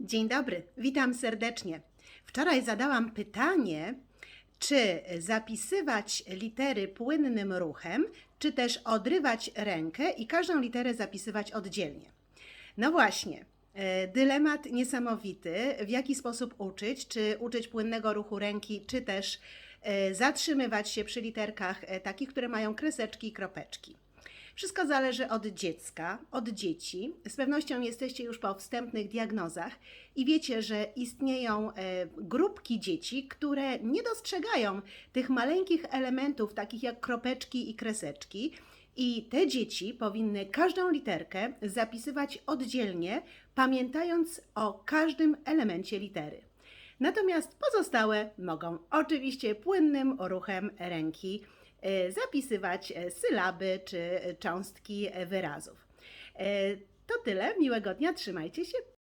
Dzień dobry, witam serdecznie. Wczoraj zadałam pytanie, czy zapisywać litery płynnym ruchem, czy też odrywać rękę i każdą literę zapisywać oddzielnie. No właśnie, e, dylemat niesamowity, w jaki sposób uczyć, czy uczyć płynnego ruchu ręki, czy też e, zatrzymywać się przy literkach e, takich, które mają kreseczki i kropeczki. Wszystko zależy od dziecka, od dzieci. Z pewnością jesteście już po wstępnych diagnozach i wiecie, że istnieją e, grupki dzieci, które nie dostrzegają tych maleńkich elementów, takich jak kropeczki i kreseczki. I te dzieci powinny każdą literkę zapisywać oddzielnie, pamiętając o każdym elemencie litery. Natomiast pozostałe mogą oczywiście płynnym ruchem ręki zapisywać e, sylaby czy cząstki e, wyrazów. E, To tyle, miłego dnia, trzymajcie się,